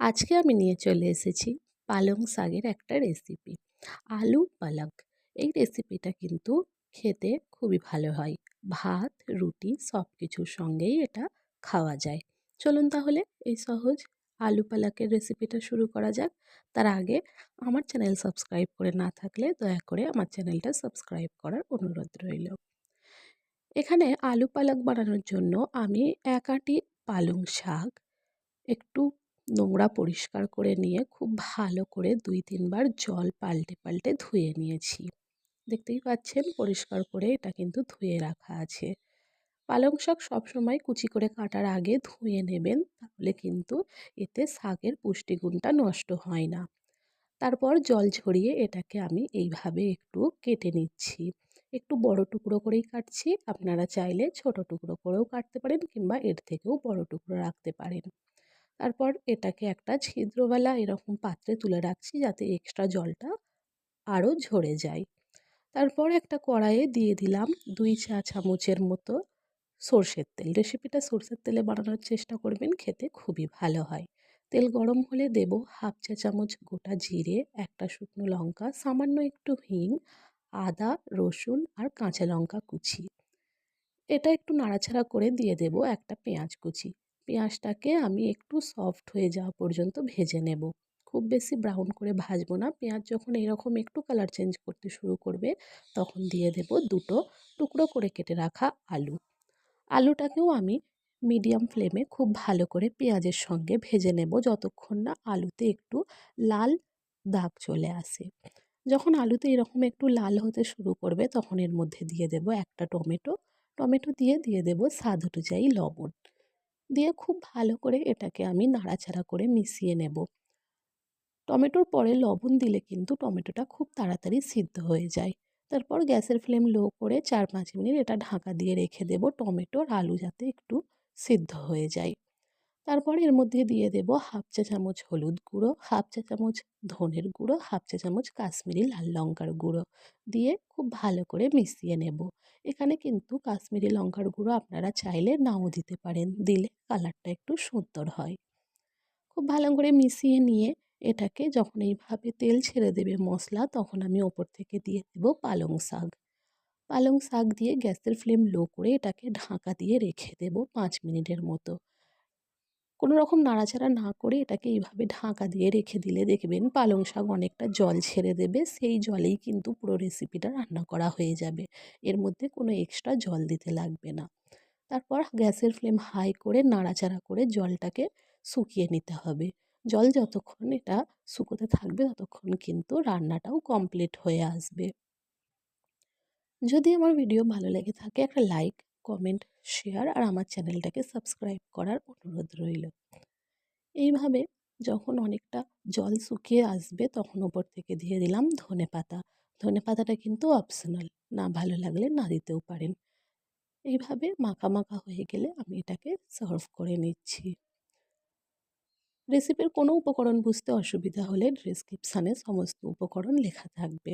আজকে আমি নিয়ে চলে এসেছি পালং শাকের একটা রেসিপি আলু পালক এই রেসিপিটা কিন্তু খেতে খুবই ভালো হয়। ভাত, রুটি সব কিছুর সঙ্গেই এটা খাওয়া যায়। চলুন তাহলে এই সহজ আলু পালকের রেসিপিটা শুরু করা যাক। তার আগে আমার চ্যানেল সাবস্ক্রাইব করে না থাকলে দয়া করে আমার চ্যানেলটা সাবস্ক্রাইব করার অনুরোধ রইল। এখানে আলু পালক বানানোর জন্য আমি এক আটি পালং শাক, একটু নোংরা পরিষ্কার করে নিয়ে খুব ভালো করে দুই তিনবার জল পাল্টে পাল্টে ধুয়ে নিয়েছি। দেখতেই পাচ্ছেন পরিষ্কার করে এটা কিন্তু ধুয়ে রাখা আছে। পালং শাক সবসময় কুচি করে কাটার আগে ধুয়ে নেবেন, তাহলে কিন্তু এতে শাকের পুষ্টিগুণটা নষ্ট হয় না। তারপর জল ঝরিয়ে এটাকে আমি এইভাবে একটু কেটে নিচ্ছি। একটু বড় টুকরো করেই কাটছি, আপনারা চাইলে ছোট টুকরো করেও কাটতে পারেন কিংবা এর থেকেও বড় টুকরো রাখতে পারেন। তারপর এটাকে একটা ছিদ্রওয়ালা এরকম পাত্রে তুলে রাখছি যাতে এক্সট্রা জলটা আরও ঝরে যায়। তারপর একটা কড়াইয়ে দিয়ে দিলাম দুই চা চামচের মতো সর্ষের তেল। রেসিপিটা সর্ষের তেলে বানানোর চেষ্টা করবেন, খেতে খুবই ভালো হয়। তেল গরম হলে দেব হাফ চা চামচ গোটা জিরে, একটা শুকনো লঙ্কা, সামান্য একটু হিং, আদা, রসুন আর কাঁচা লঙ্কা কুচি। এটা একটু নাড়াচাড়া করে দিয়ে দেব একটা পেঁয়াজ কুচি। পেঁয়াজটাকে আমি একটু সফট হয়ে যাওয়া পর্যন্ত ভেজে নেব। খুব বেশি ব্রাউন করে ভাজবো না। পেঁয়াজ যখন এরকম একটু কালার চেঞ্জ করতে শুরু করবে, তখন দিয়ে দেব দুটো টুকরো করে কেটে রাখা আলু। আলুটাকেও আমি মিডিয়াম ফ্লেমে খুব ভালো করে পেঁয়াজের সঙ্গে ভেজে নেব যতক্ষণ না আলুতে একটু লাল দাগ চলে আসে। যখন আলুতে এরকম একটু লাল হতে শুরু করবে, তখন এর মধ্যে দিয়ে দেব একটা টমেটো। টমেটো দিয়ে দিয়ে দেব স্বাদ অনুযায়ী লবণ। দিয়ে খুব ভালো করে এটাকে আমি নাড়াচাড়া করে মিশিয়ে নেব। টমেটোর পরে লবণ দিলে কিন্তু টমেটোটা খুব তাড়াতাড়ি সিদ্ধ হয়ে যায়। তারপর গ্যাসের ফ্লেম লো করে চার পাঁচ মিনিট এটা ঢাকা দিয়ে রেখে দেব টমেটোর আলু যাতে একটু সিদ্ধ হয়ে যায়। তারপর এর মধ্যে দিয়ে দেব হাফ চা চামচ হলুদ গুঁড়ো, হাফ চা চামচ ধনের গুঁড়ো, হাফ চা চামচ কাশ্মীরি লাল লঙ্কার গুঁড়ো দিয়ে খুব ভালো করে মিশিয়ে নেব। এখানে কিন্তু কাশ্মীরি লঙ্কার গুঁড়ো আপনারা চাইলে নাও দিতে পারেন, দিলে কালারটা একটু সুন্দর হয়। খুব ভালো করে মিশিয়ে নিয়ে এটাকে যখন এইভাবে তেল ছেড়ে দেবে মশলা, তখন আমি ওপর থেকে দিয়ে দেব পালং শাক। পালং শাক দিয়ে গ্যাসের ফ্লেম লো করে এটাকে ঢাকা দিয়ে রেখে দেব পাঁচ মিনিটের মতো। কোনো রকম নাড়াচাড়া না করে এটাকে এইভাবে ঢাকা দিয়ে রেখে দিলে দেখবেন পালং শাক অনেকটা জল ছেড়ে দেবে, সেই জলেই কিন্তু পুরো রেসিপিটা রান্না করা হয়ে যাবে। এর মধ্যে কোনো এক্সট্রা জল দিতে লাগবে না। তারপর গ্যাসের ফ্লেম হাই করে নাড়াচাড়া করে জলটাকে শুকিয়ে নিতে হবে। জল যতক্ষণ এটা শুকোতে থাকবে ততক্ষণ কিন্তু রান্নাটাও কমপ্লিট হয়ে আসবে। যদি আমার ভিডিও ভালো লেগে থাকে একটা লাইক কমেন্ট শেয়ার আর আমার চ্যানেলটাকে সাবস্ক্রাইব করার অনুরোধ রইল। এইভাবে যখন অনেকটা জল শুকিয়ে আসবে তখন ওপর থেকে দিয়ে দিলাম ধনে পাতা। ধনে পাতাটা কিন্তু অপশনাল না ভালো লাগলে না দিতেও পারেন। এইভাবে মাখা মাখা হয়ে গেলে আমি এটাকে সার্ভ করে নিচ্ছি। রেসিপির কোনো উপকরণ বুঝতে অসুবিধা হলে ডিসক্রিপশানে সমস্ত উপকরণ লেখা থাকবে।